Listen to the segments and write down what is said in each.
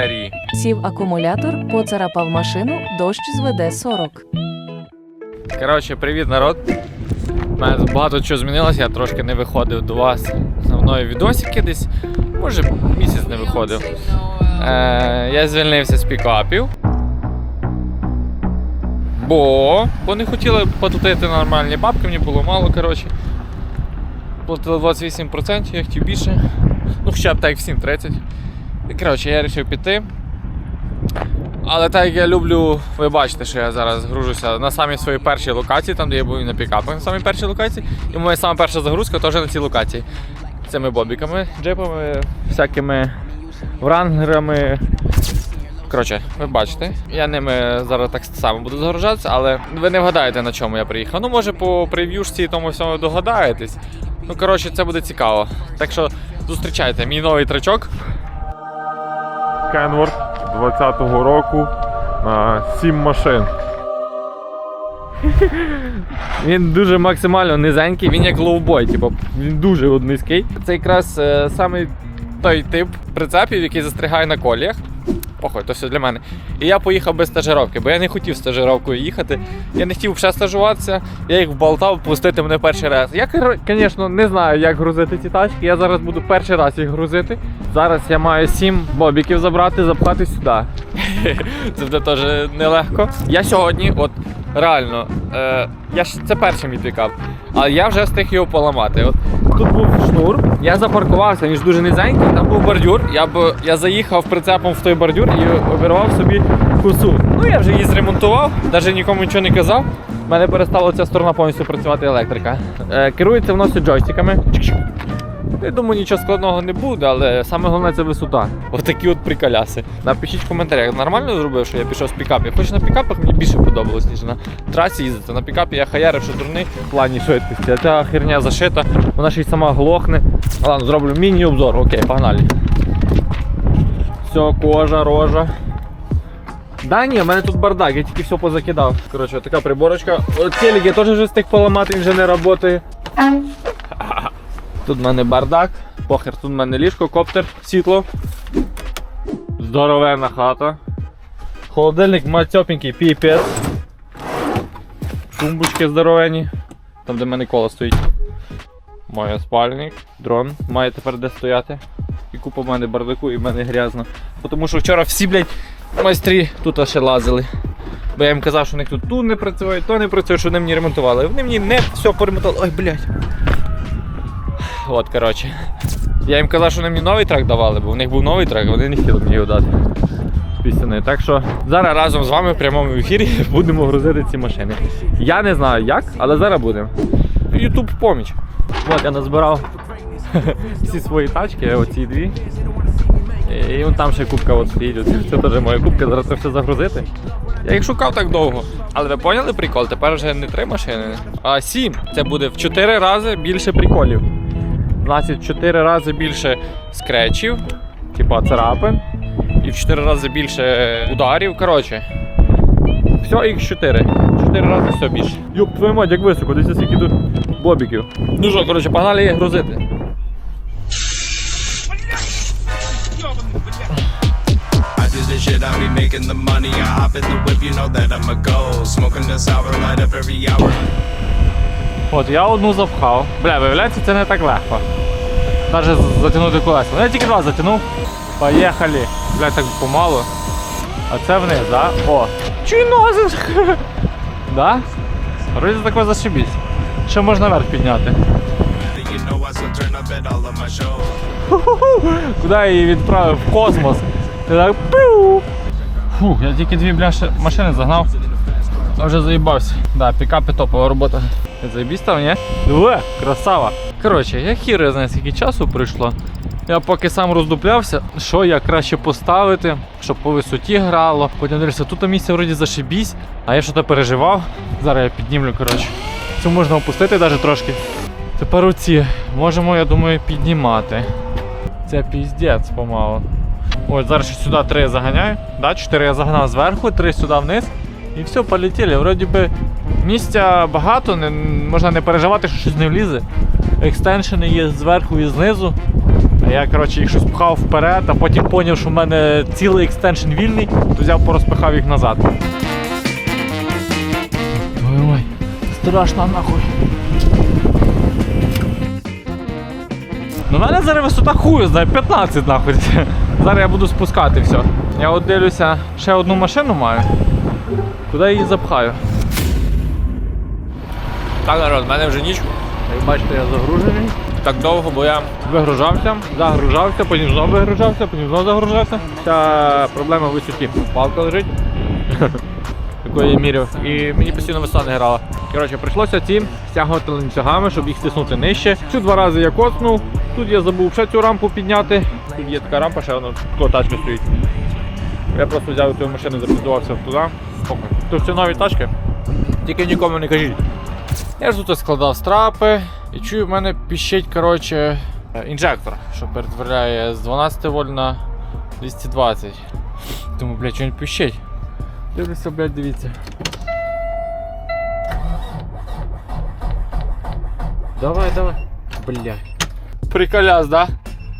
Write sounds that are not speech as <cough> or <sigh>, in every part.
Серії Сів акумулятор, поцарапав машину, дощ зведе 40. Коротше, привіт, народ. У мене багато чого змінилося, я трошки не виходив до вас зі мною відосики десь. Може, місяць не виходив. Е, я звільнився з пікапів. Бо, бо не хотіли платити нормальні бабки, мені було мало, коротше. Платили 28%, я хотів більше. Ну, хоча б так всім 30. І коротше, я вирішив піти. Але так як я люблю, ви бачите, що я зараз гружуся на самій своїй першій локації, там де я був на пікапах на самій першій локації. І моя сама перша загрузка теж на цій локації. Цими бобіками, джипами, всякими врангерами. Коротше, ви бачите, я ними зараз так само буду загружатися, але ви не вгадаєте, на чому я приїхав. Ну, може, по прев'юшці і тому всьому догадаєтесь. Ну, коротше, це буде цікаво. Так що зустрічайте мій новий трачок. Кенворд 20-го року на 7 машин. <laughs> Він дуже максимально низенький, він як лоубой, типу, він дуже низький. Це якраз е, саме той тип прицепів, який застрягає на коліях. Похуй, то все для мене. І я поїхав без стажировки, бо я не хотів стажировкою їхати. Я не хотів ще стажуватися, я їх вболтав пустити мене перший раз. Я, звісно, не знаю, як грузити ці тачки. Я зараз буду перший раз їх грузити. Зараз я маю сім бобіків забрати, запхати сюди. <laughs> Це буде теж нелегко. Я сьогодні, от реально, е, я ж це перший мій пікап, але я вже встиг його поламати. От тут був шнур, я запаркувався, він ж дуже низенький, там був бордюр. Я б я заїхав прицепом в той бордюр і обірвав собі косу. Ну я вже її зремонтував, навіть нікому нічого не казав. У мене перестала ця сторона повністю працювати електрика. Е, керується воно все джойстиками. Чик-чик. Я думаю, нічого складного не буде, але саме головне це висота. Отакі от приколяси. Напишіть в коментарях, нормально зробив, що я пішов з пікапів. Хоч на пікапах мені більше подобалось, ніж на трасі їздити. На пікапі я хаярив, що дурний в плані швидкості. А ця херня зашита, вона ще й сама глохне. Ладно, зроблю міні-обзор. Окей, погнали. Все, кожа, рожа. Да ні, в мене тут бардак, я тільки все позакидав. Коротше, така приборочка. Телек я теж вже встиг поламати, він вже не працює. Тут в мене бардак, похер, тут в мене ліжко, коптер, світло. Здоровенна хата. Холодильник матьопенький піпець. Тумбочки здоровенні. Там, де в мене коло стоїть. Моя спальник, дрон має тепер де стояти. І купа в мене бардаку і в мене грязно. Тому що вчора всі, блядь, майстрі тут ще лазили. Бо я їм казав, що у них тут ту не працює, то не працює, що вони мені ремонтували. Вони мені не все поремонтували. Ой, блядь. От, коротше. Я їм казав, що вони мені новий трак давали, бо в них був новий трак, а вони не хотіли мені його дати. Пісяний. Так що зараз разом з вами в прямому ефірі <laughs> будемо грузити ці машини. Я не знаю як, але зараз будемо. Ютуб поміч. От я назбирав <laughs> всі свої тачки, оці дві. І вон там ще кубка от стоїть. Це теж моя кубка, зараз це все загрузити. Я їх шукав так довго. Але ви поняли прикол? Тепер вже не три машини, а сім. Це буде в чотири рази більше приколів. Значить, в 4 рази більше скретчів, типа царапин, і в 4 рази більше ударів. Коротше, все X4. 4 рази все більше. Йоп, твою мать, як високо, десь скільки тут бобіків. Ну що, коротше, погнали їх грузити. Shit, I be making the money. I hop in the whip, you know that I'm a go. Smoking the sour light up every hour. От я одну запхав. Бля, виявляється, це не так легко. Навіть затягнути колеса. Ну я тільки два затягнув. Поїхали. Бля, так помалу. А це вниз, да? О! Чинозис! <laughs> Да? Вроді такого зашибісь. Ще можна вверх підняти. <laughs> Куди я її відправив? В космос. І так. Фух, я тільки дві бляші машини загнав. А Вже заїбався. Да, пікапи топова робота. Ти там, ні? Диви, красава. Коротше, я хір я знаю, скільки часу пройшло. Я поки сам роздуплявся, що я краще поставити, щоб по висоті грало. Потім дивився, тут місце вроді зашибісь, а я щось переживав. Зараз я піднімлю, коротше. Цю можна опустити навіть трошки. Тепер оці можемо, я думаю, піднімати. Це піздець помалу. Ось зараз ще сюди три заганяю. Да, чотири я загнав зверху, три сюди вниз. І все, полетіли. Вроді би місця багато, не, можна не переживати, що щось не влізе. Екстеншени є зверху і знизу. Я коротше їх щось пхав вперед, а потім зрозумів, що в мене цілий екстеншн вільний, то взяв порозпихав їх назад. Ой-ой, страшно нахуй. Ну, в мене зараз висота хую, знає, 15 нахуй. <laughs> Зараз я буду спускати все. Я от дивлюся, ще одну машину маю. Куди я її запхаю? Так, народ, в мене вже ніч. Як бачите, я загружений. Так довго, бо я Вигружався, загружався, потім знову вигружався, потім знову загружався. Ця проблема в висоті. Палка лежить, <laughs> я міряв, і мені постійно висота не грала. Коротше, прийшлося ці стягувати ланцюгами, щоб їх стиснути нижче. Цю два рази я коцнув. Тут я забув ще цю рампу підняти. Тут є така рампа, ще вона тачка стоїть. Я просто взяв цю машину, запіздувався туди. Похуй. Всі нові тачки. Тільки нікому не кажіть. Я ж тут складав страпи і чую, в мене піщить, коротше, інжектор, що перетворяє з 12 вольт на 220. Тому, блядь, що він піщить. Дивлюся, блядь, дивіться. Давай, давай. Блядь. Приколяс, да?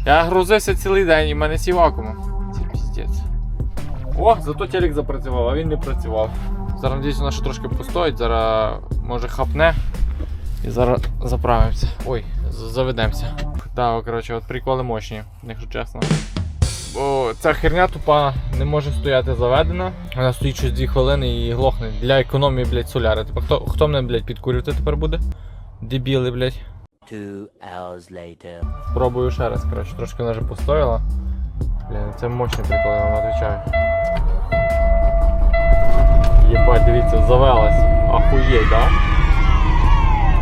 Я грузився цілий день і мене сів вакуумом. Це піздець. О, зато телек запрацював, а він не працював. Зараз надіюсь, вона ще трошки постоїть, зараз може хапне. І зараз заправимося. Ой, заведемося. Так, коротше, от приколи мощні, якщо чесно. Бо ця херня тупа не може стояти заведена. Вона стоїть щось 2 хвилини і глохне. Для економії, блядь, соляри. Типа хто, хто мене, блядь, підкурювати тепер буде? Дебіли, блядь. Two hours later. Пробую ще раз, коротше, трошки вона вже постояла. Блін, це мощний прикол, я вам відповідаю. Єбать, дивіться, завелась. Охуєть, да?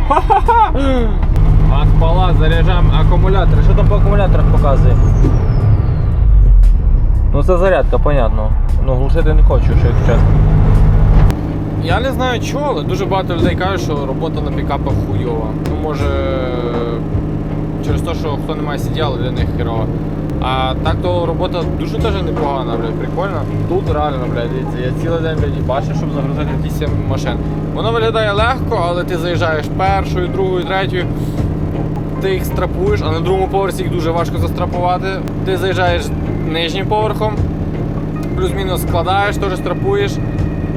Ха-ха-ха! А заряджаємо акумулятор. Що там по акумуляторах показує? Ну це зарядка, понятно. Ну глушити не хочу, що якщо чесно. Я не знаю чого, але дуже багато людей кажуть, що робота на пікапах хуйова. Ну може через те, що хто не має сиділа, для них херова. А так то робота дуже теж непогана, блядь, прикольно. Тут реально, блядь, я цілий день блядь, бачив, щоб загрузити 8 машин. Воно виглядає легко, але ти заїжджаєш першою, другою, третьою. Ти їх страпуєш, а на другому поверсі їх дуже важко застрапувати. Ти заїжджаєш нижнім поверхом, плюс-мінус складаєш, теж страпуєш.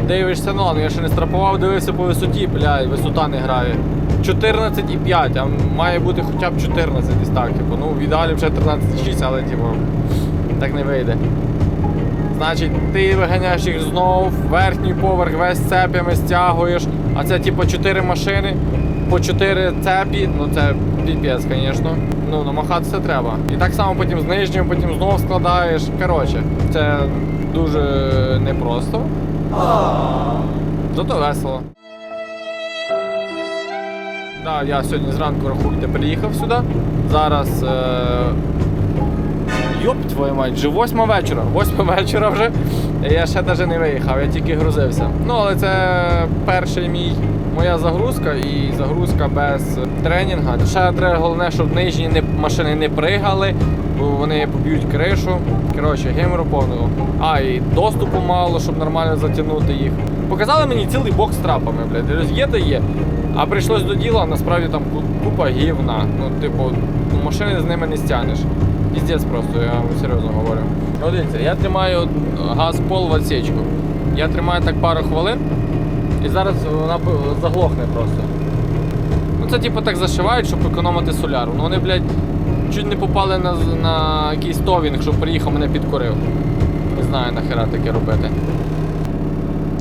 Дивишся, ну я ще не страпував, дивився по висоті, блядь, висота не грає. 14,5, а має бути хоча б 14 десь так. Типу, ну в ідеалі вже 13,6, але типу, так не вийде. Значить, ти виганяєш їх знову, верхній поверх весь цепями стягуєш, а це типу 4 машини, по 4 цепі, ну це піпець, звісно. Ну, намахатися треба. І так само потім з нижнього, потім знову складаєш. Коротше, це дуже непросто. Зато весело. Да, я сьогодні зранку рахуйте приїхав сюди. Зараз. Е... Йоп, твою мать, вже восьма вечора. Восьма вечора вже. Я ще навіть не виїхав, я тільки грузився. Ну, але це перший мій моя загрузка і загрузка без тренінга. Ще треба головне, щоб нижні не, машини не пригали, бо вони поб'ють кришу. Коротше, геймеру повного. А, і доступу мало, щоб нормально затягнути їх. Показали мені цілий бокс з трапами, блядь. Є та є. А прийшлось до діла, насправді там купа гівна. Ну, типу, ну, машини з ними не стягнеш. Піздець просто, я вам серйозно говорю. Ну, дивіться, я тримаю газ пол в отсечку. Я тримаю так пару хвилин і зараз вона заглохне просто. Ну це типу так зашивають, щоб економити соляру. Ну вони, блядь, чуть не попали на, на якийсь товінг, щоб приїхав мене підкорив. Не знаю нахера таке робити.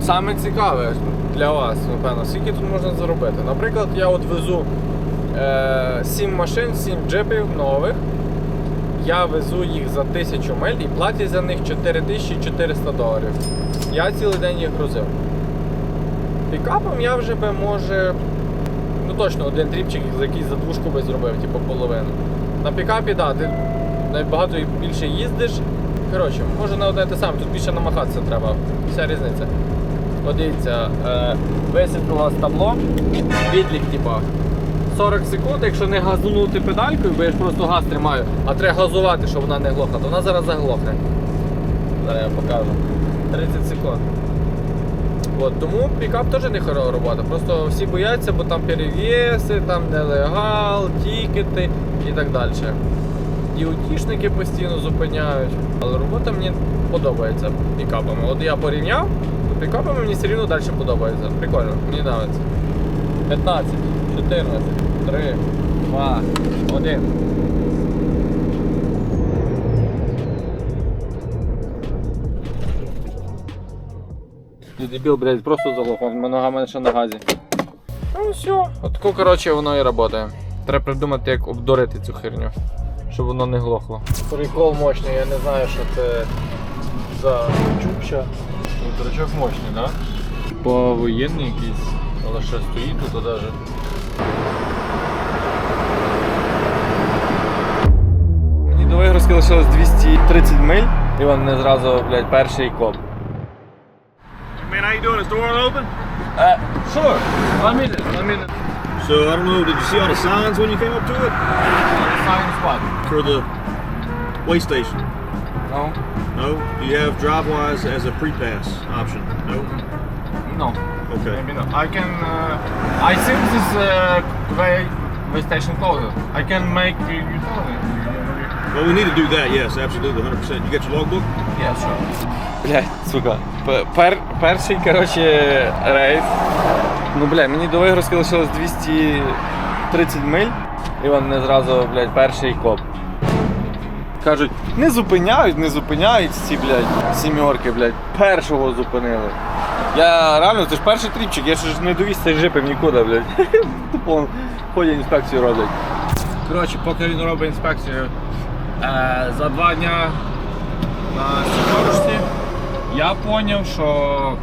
Саме цікаве для вас, напевно, скільки тут можна заробити. Наприклад, я от везу е, 7 машин, 7 джипів нових. Я везу їх за 1000 миль і платять за них 4400 доларів. Я цілий день їх грузив. Пікапом я вже би може. Ну точно один тріпчик за якийсь за двушку би зробив, типу половину. На пікапі, так, ти набагато більше їздиш. Коротше, може на одне те саме, тут більше намахатися треба. Вся різниця. От дивіться, е, висвітлилось табло, відлік, типа. 40 секунд, якщо не газунути педалькою, бо я ж просто газ тримаю, а треба газувати, щоб вона не глохла, то вона зараз заглохне. Зараз я покажу. 30 секунд. От, тому пікап теж не хороша робота. Просто всі бояться, бо там перевіси, там нелегал, тікети і так далі. Аудішники постійно зупиняють. Але робота мені подобається пікапами. От я порівняв, то пікапами мені все рівно далі подобається. Прикольно, мені подобається. 15, 14, 3, 2, 1. Дебіл, блядь, просто залог, он ногами ще на газі. Ну все. Отако, коротше, воно і працює. Треба придумати, як обдурити цю херню, щоб воно не глохло. Прикол мощний, я не знаю, що це за чукча. Ну, мощний, так? Да? По воєнний якийсь, але ще стоїть тут даже. Мені до вигрузки лишилось 230 миль, і вон не зразу, блядь, перший коп. Man, how you doing? Is the door open? Uh, sure. One minute, one minute. So I don't know. Did you see all the signs when you came up to it Sign spot. For the way station? No? No. Do you have DriveWise as a pre-pass option? No. No. Okay. Maybe not. I can. Uh, I think this uh, way, way station closed. I can make uh, you tell me. Well, we need to do that. Yes, absolutely, 100%. You got your logbook? Yeah, sure. Блять, сука. Пер, перший, коротше, рейс. Ну, бля, мені до вигрузки лишилось 230 миль. І вон не зразу, блядь, перший коп. Кажуть, не зупиняють, не зупиняють ці, блядь, сімерки, блядь. Першого зупинили. Я реально, це ж перший тріпчик, я ж не довіз цей нікуди, блядь. <laughs> Тупо ходять інспекцію роблять. Коротше, поки він робить інспекцію е, за два дня на сімерочці, я зрозумів, що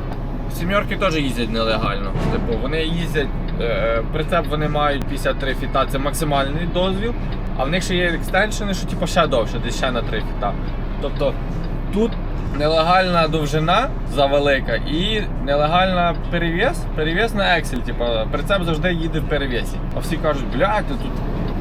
сімерки теж їздять нелегально. Типу, вони їздять, е, прицеп вони мають 53 фіта, це максимальний дозвіл, а в них ще є екстеншени, що типу, ще довше, десь ще на 3 фіта. Тобто тут нелегальна довжина завелика і нелегальна перевес, перевес на Excel. Типу, прицеп завжди їде в перевесі. А всі кажуть, блядь,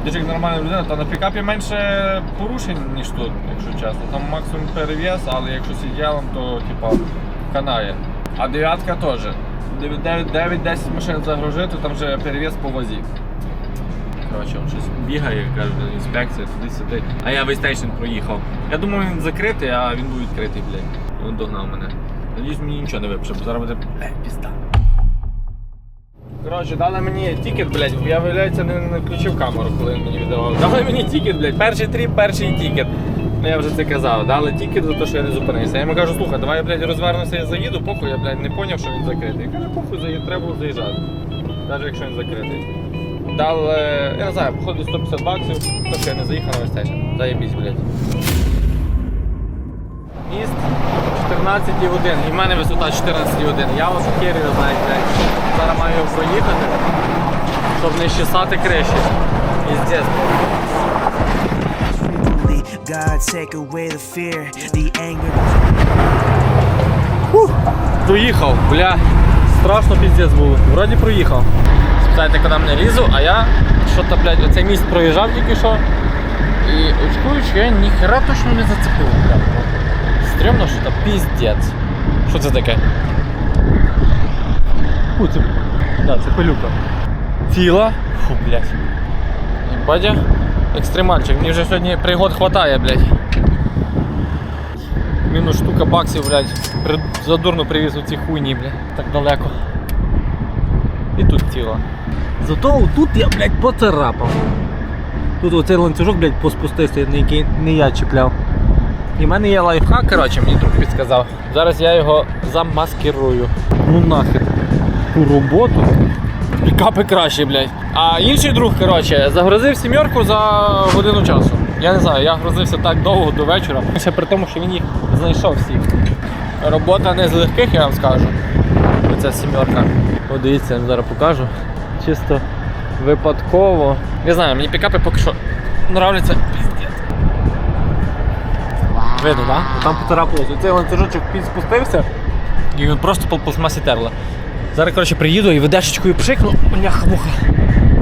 тут як нормальна людина, та на пікапі менше порушень, ніж тут, якщо чесно. Там максимум перевес, але якщо з ідеалом, то типа канає. А дев'ятка теж. 9-10 машин загружити, там вже перевес по возі. Коротше, щось бігає, каже, інспекція, туди-сюди. А я весь стейшн проїхав. Я думав, він закритий, а він був відкритий, блядь. Він догнав мене. Надіюсь, мені нічого не випише, бо зараз буде пізда. Коротше, дали мені тікет, блядь, я виявляється не, включив камеру, коли він мені віддавав. Дали мені тікет, блядь, перший тріп, перший тікет. Ну я вже це казав, дали тікет за те, що я не зупинився. Я йому кажу, слухай, давай я, блядь, розвернуся і заїду, похуй, я, блядь, не зрозумів, що він закритий. Я кажу, похуй, треба заїжджати. Навіть якщо він закритий. Дали, я не знаю, походу 150 баксів, то що я не заїхав на вестейшн. Заєбісь, блядь. Міст 14 годин, і в мене висота 14 годин. Я вас його знаю, блядь. Зараз маю проїхати, щоб не щесати криші. Піздець. God take away the fear, the anger. Доїхав, бля. Страшно піздець було. Вроді проїхав. Спитайте, куди мене лізу, а я що-то, блядь, оцей міст проїжджав тільки що. І очкую, що я ніхера точно не зацепив. Стрьомно, що то піздець. Що це таке? Фу, це. Да, це пилюка. Ціла. Фу, блядь. Бадя, екстремальчик, мені вже сьогодні пригод хватає, блядь. Мінус штука баксів, блядь. Задурно привіз у ці хуйні, блядь. Так далеко. І тут тіло. Зато тут я, блядь, поцарапав. Тут оцей ланцюжок, блядь, поспустився, який не я чіпляв. І в мене є лайфхак, коротше, мені друг підказав. Зараз я його замаскирую. Ну нахер. Ту роботу. Пікапи краще, блядь. А інший друг, коротше, загрузив сімерку за годину часу. Я не знаю, я грузився так довго до вечора. Ще при тому, що він їх знайшов всіх. Робота не з легких, я вам скажу. Оця сімерка. От дивіться, я вам зараз покажу. Чисто випадково. Не знаю, мені пікапи поки що нравляться. Видно, так? Да? Там поцарапалося. Цей ланцюжочок спустився і він просто по пластмасі терла. Зараз, коротше, приїду і ведешечкою пшикну. Бляха-муха.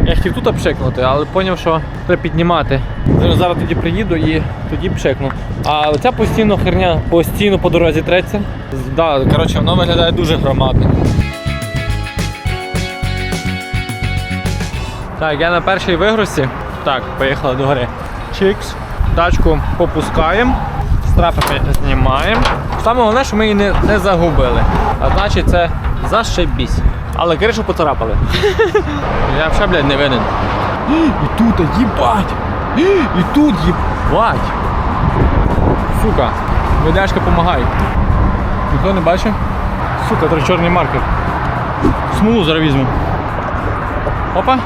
Я хотів тут пшикнути, але зрозумів, що треба піднімати. Зараз, тоді приїду і тоді пшикну. А оця постійно херня постійно по дорозі треться. Да, коротше, воно виглядає дуже громадно. Так, я на першій вигрузці. Так, поїхали до гори. Чикс. тачку попускаємо, страпи знімаємо. Саме головне, що ми її не, не загубили. А значить це зашибісь. Але кришу поцарапали. <laughs> Я взагалі, блядь, не винен. І тут, їбать! <gasps> І тут їбать! Сука, ведешка помагай. Ніхто не бачив? Сука, треба чорний маркер. Смолу зараз візьму. Опа.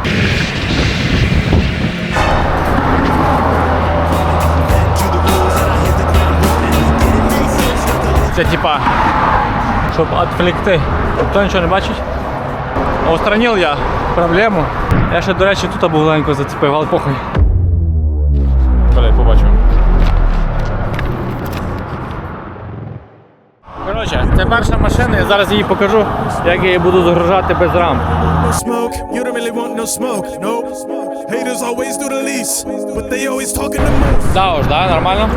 Це типа, щоб відвлекти. Хто нічого не бачить? Устранив я проблему. Я ще, до речі, тут був легенько зацепив, але похуй. Це перша машина, я зараз її покажу, як я її буду загружати без рам. Smoke, you don't really want no smoke, no. Haters always do the least, but they always talking the most. Да нормально.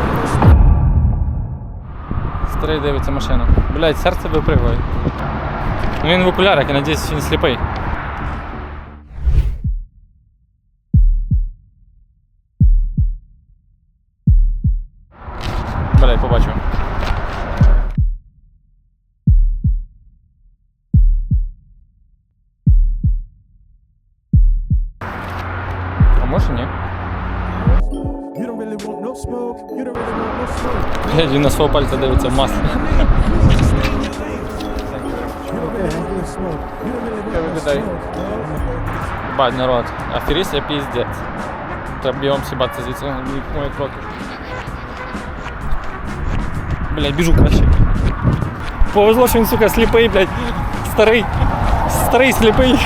Старий дивиться машина. Блять, серце випригує. Ну він в окулярах, я надіюсь, він сліпий. no smoke. Блядь, він на свого пальця дивиться в масло. Бать, народ, аферіст я піздець. Треба бігом сібатися звідси, мої кроки. Блядь, біжу краще. Повезло, що він, сука, сліпий, блядь. Старий. Старий сліпий.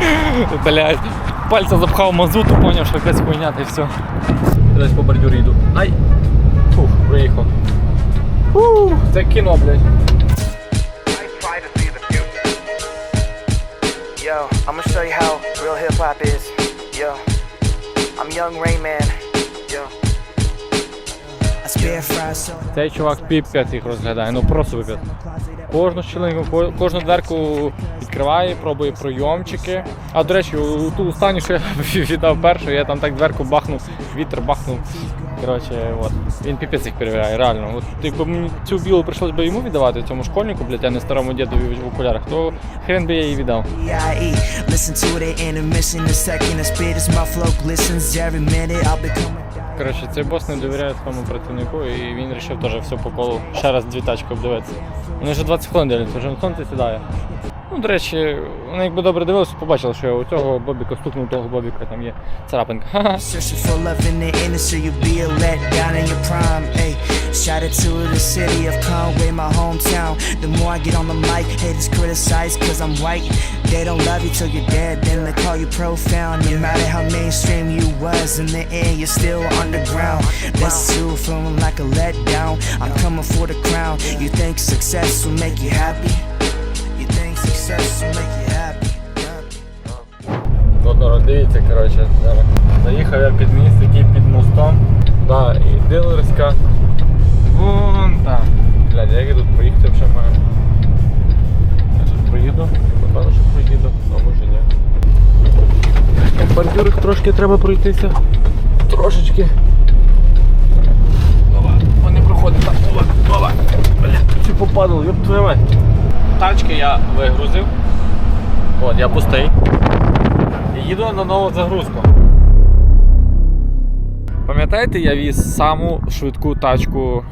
<laughs> Блядь. Пальця запхав мазуту, поняв, що якась хуйня, та й все. Десь по бордюрі йду. Ай! Фух, проїхав. Фух, це кіно, блядь. Yo, I'ma show you how real hip hop is. Yo, I'm young Rain Цей чувак піпець їх розглядає, ну просто вип'ять. Кожну щілинку, кожну дверку відкриває, пробує пройомчики. А до речі, у ту останню, що я <laughs> віддав першу, я там так дверку бахнув, вітер бахнув. Коротше, от. Він піпець їх перевіряє, реально. От якби мені цю білу прийшлось би йому віддавати, цьому школьнику, блядь, а не старому дідові в окулярах, то хрен би я її віддав. Listen to the intermission, the second the speed as my flow glistens. Every minute I'll become a Коротше, цей бос не довіряє своєму працівнику і він вирішив теж все по колу ще раз дві тачки обдивитися. Вони вже 20 хвилин дивляться, вже сонце сідає. Ну, до речі, вони якби добре дивилися, побачили, що я у цього Бобіка стукнув того Бобіка, там є царапинка. Ха-ха. Searching for love in the industry, you'll be a letdown in your prime. Ay, shout out to the city of Conway, my hometown. The more I get on the mic, haters criticize cause I'm white. They don't love you till you're dead, then they call you profound. No matter how mainstream you was, in the end you're still underground. That's true, feeling like a letdown. I'm coming for the crown. You think success will make you happy? You think success will make you happy? От, народ, дивіться, коротше, зараз. Заїхав я під міст, який під мостом. Да, і дилерська. Вон там. Блядь, як я тут проїхати вже маю? Я тут проїду, напевно, що проїду, а може ні. В бордюрах трошки треба пройтися. Трошечки. Вони проходять так. Ова, ова. Бля, цю попадало, ёб твою мать. Тачки я вигрузив. От, я пустий. І їду на нову загрузку. Пам'ятаєте, я віз саму швидку тачку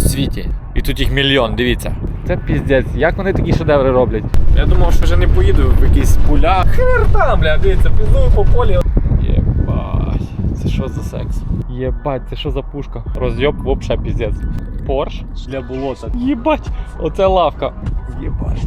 в світі. І тут їх мільйон, дивіться. Це піздець, як вони такі шедеври роблять? Я думав, що вже не поїду в якийсь пуля. Хер там, бля, дивіться, піздую по полі. Єбать, це що за секс? Єбать, це що за пушка? Розйоб вообще піздець. Порш для болота. Єбать, оце лавка. Єбать.